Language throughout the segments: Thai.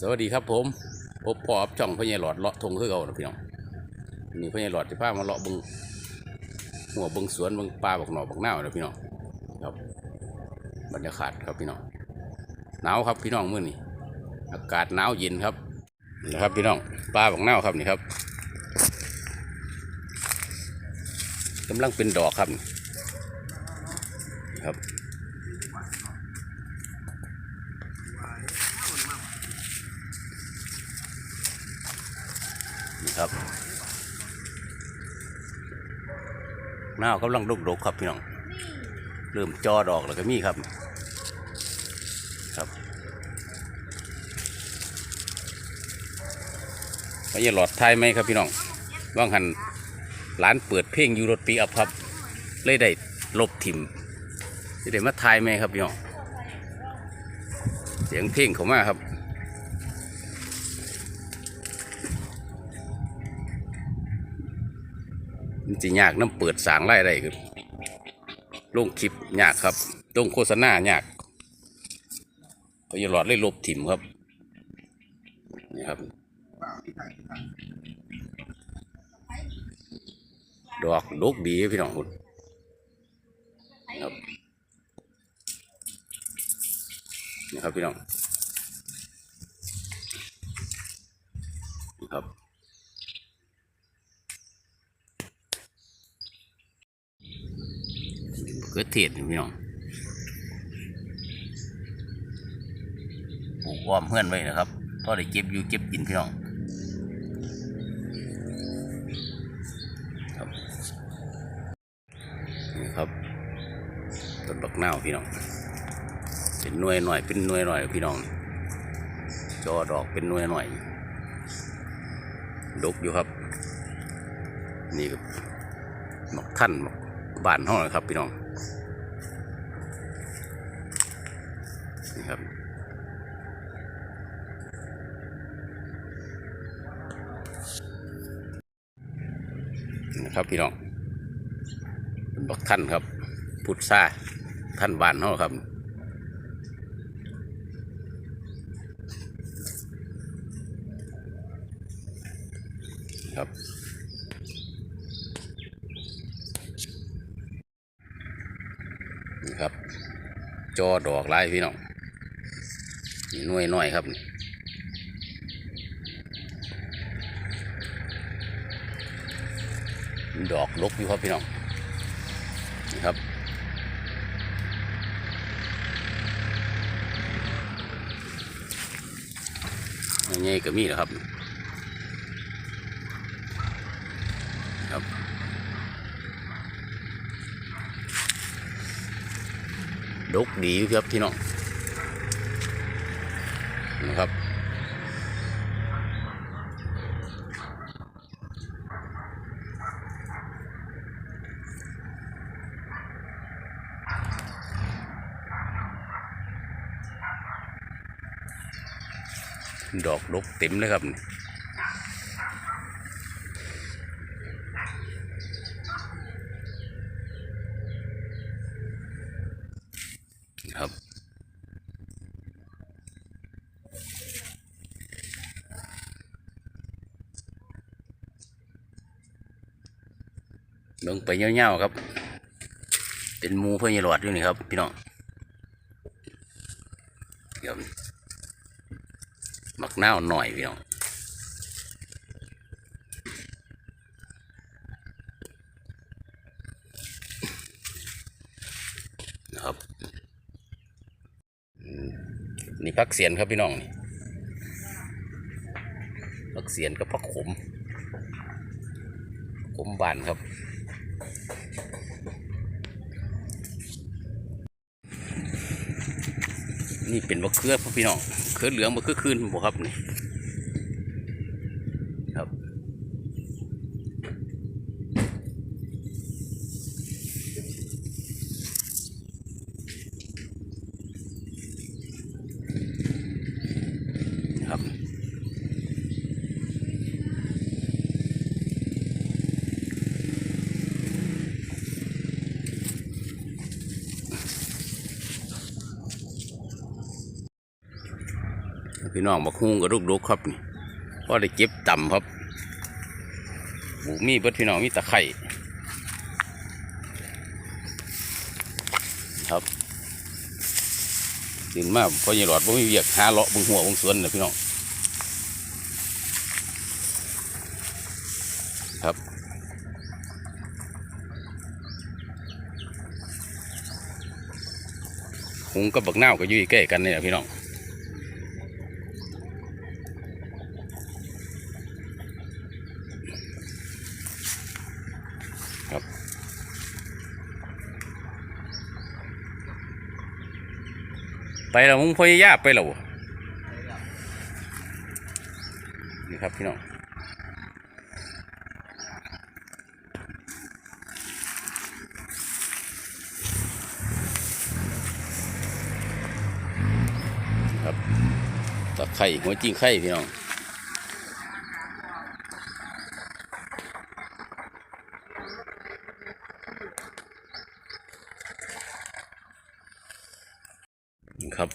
สวัสดีครับผมพบพอบช่องพญายหลอดเลาะทงคือเก่านะพี่น้องนี่พญายหลอดที่พามาเลาะบึงหัวบึงสวนบึงปลาบักหน่อบักหน้านะพี่น้องครับบรรยากาศครับพี่น้องหนาวครับพี่น้องมื้อนี้อากาศหนาวเย็นครับนะครับพี่น้องปลาบักหน้าครับนี่ครับกำลังเป็นดอกครับครับ ครับหน้ากำลังดกดกครับพี่น้อง เริ่มจอดอกแล้วก็มีครับ ครับไม่ใช่หลอดไทายไหมครับพี่น้องว่างหันร้านเปิดเพลงยูรปีอัพครับ เลยได้ลบทิมจะได้มาทายไหมครับพี่น้อง เสียงเพลงเขามาครับ มันจะยากน้ำเปิดสางไล่ได้คือลงคลิปยากครับลงโฆษณายากพอยาหลอดเลยลบถิ่มครับนี่ครับ ดอกดกดีพี่น้องคุณครับนี่ครับพี่น้องนี่ครับ เกิดเทศนี่พี่น้องปลูกอ้อมเพื่อนไว้นะครับพอได้เก็บอยู่เก็บกินพี่น้องครับนี่ครับต้นบักนาวพี่น้อง เป็นหน่วยหน่อยเป็นหน่วยหน่อยพี่น้องจอดอกเป็นหน่วยหน่อยดกอยู่ครับ นี่ก็หมกท่านหมกบ้านห้องนะครับพี่น้อง ครับ นะครับพี่น้องบักท่านครับ พุทธาท่านบ้านห้อครับครับนี่ครับ จอดอกลายพี่น้อง หน่วยน้อยครับดอกลกอยู่ครับพี่น้องนี่ครับง่ายก็มีนะครับครับดกดีอยู่ครับพี่น้อง นะครับ ดอกดกเต็มเลยครับครับ ลงไปเงี้ยวๆครับ เป็นมูเพื่อนยหลอดอยู่นี่ครับ พี่น้องเดี๋ยวหมักเน้าหน่อยพี่น้องนะครับนี่พักเสียนครับพี่น้องนี่พักเสียนกับพักขมขมบานครับ นี่เป็นมะเขือพ่อพี่น้องเขือเหลืองมะเขือคืนบ่ครับนี่ครับ พี่น้องบักฮุงกับลูกดกครับนี่พอได้เก็บต่ำครับบุมีเบิดพี่น้องมีตะไคร่ครับตื่นมาพอยีหลอดบ่มีเวียกหาเลาะบึงหัวบึงสวนนะพี่น้องครับหุงกับบักนาวก็อยู่ใกล้กันนี่แหละพี่น้อง ไปแล้วมึงพยายามไปแล้วนี่ครับพี่น้องครับตะไคร่หัวจิ้งไข่พี่น้อง ครับ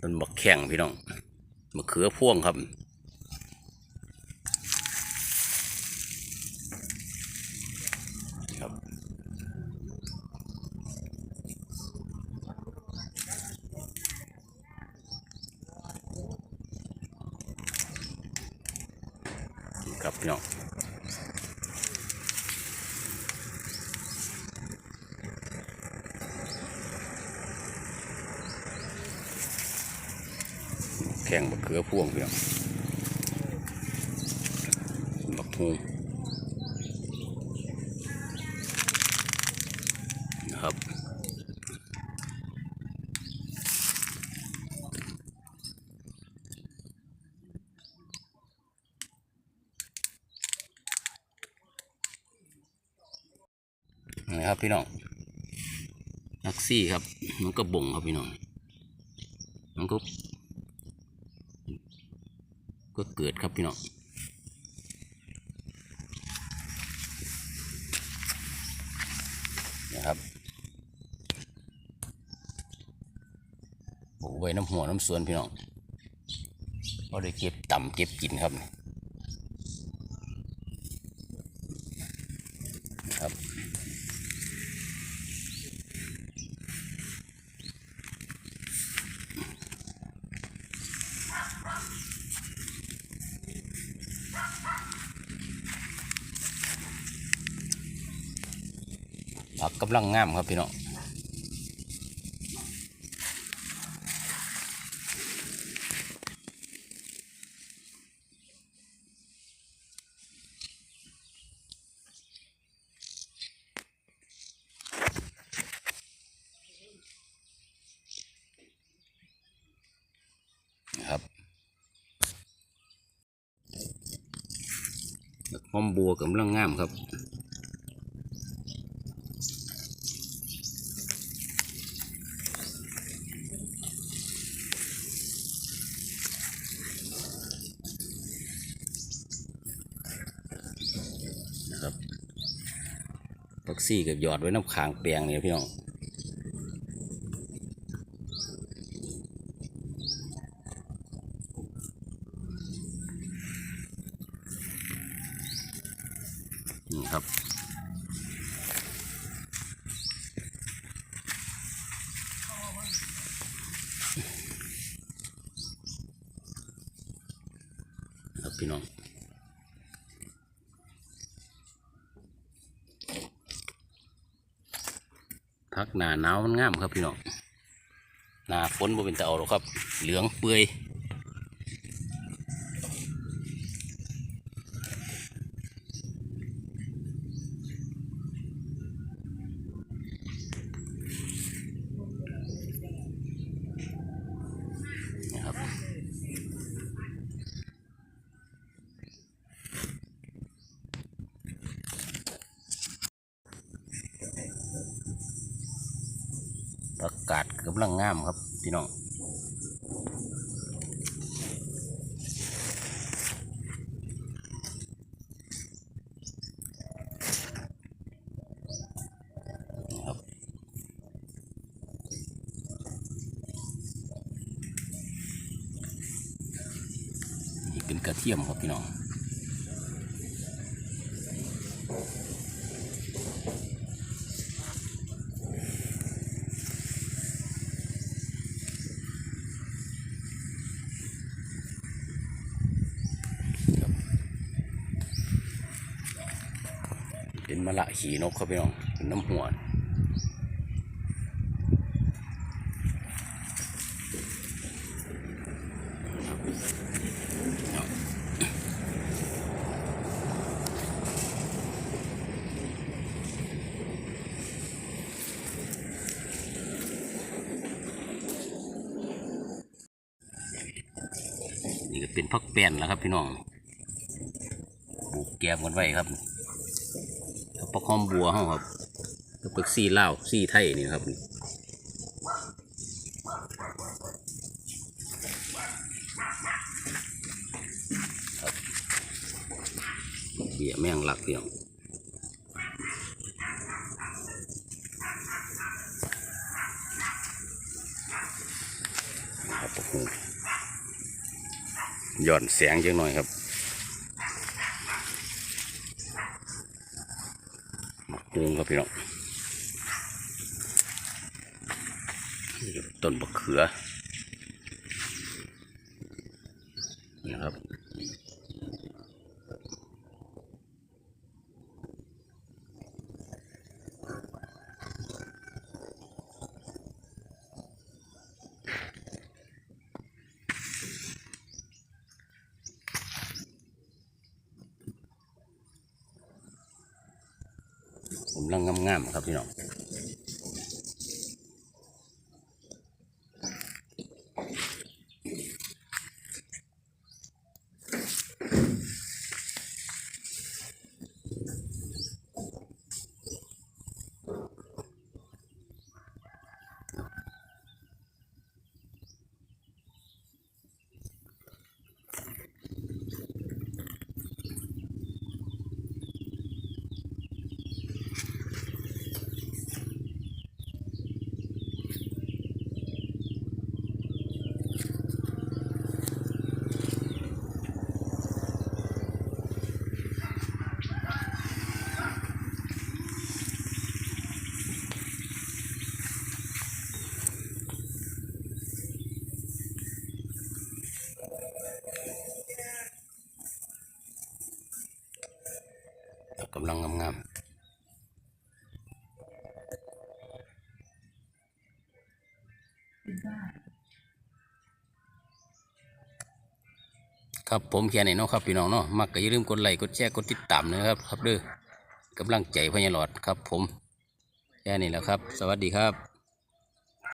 ต้นบักแข้งพี่น้องมะเขือพ่วงครับครับ ครับพี่น้อง ข่งบักเขือพ่วงพี่น้องบักฮูนะครับนะครับพี่น้องนักซี่ครับ มันก็บ่งครับพี่น้องมันก็ ก็เกิด ครับพี่น้องนะครับปลูกไว้น้ำหัวน้ำสวนพี่น้องก็ได้เก็บต่ำเก็บกินครับครับ ผักกำลังงามครับพี่น้องครับหอมบัวกำลังงามครับ ซี่กับหยอดไว้น้ำขางเปียงนี่ยพี่น้องนี่ครับครับพี่น้อง พักหนาหนาวมันงามครับพี่น้องหนาฝนบ่เป็นตะเอาหรอกครับ เหลืองเปื่อย กาศกำลังงามครับพี่น้องเป็นกระเทียมครับพี่น้อง เป็นมะละขีนกครับพี่น้องเป็นน้ำหัวนี่ก็เป็นพักแป้นแล้วครับพี่น้อง ปลูกแกมกันไว้ครับ แล้วพักหอมบัวเฮาครับแล้วพักซี่ลาซี่ไทยนี่ครับครับเบี้ยแมงลักเดียวครับโอ้โหย่อนแสงจังหน่อยครับหมักมุงครับ พี่น้องนี่ครับต้นบักเขือนี่ครับ ผมลังงามๆครับพี่น้อง กำลังงามๆครับผมแค่นี้เนาะครับพี่น้องเนาะมักก็อย่าลืมกดไลค์กดแชร์กดติดตามนะครับครับเด้อกำลังใจพญาหลอดครับ ผมแค่นี้แล้วครับ สวัสดีครับ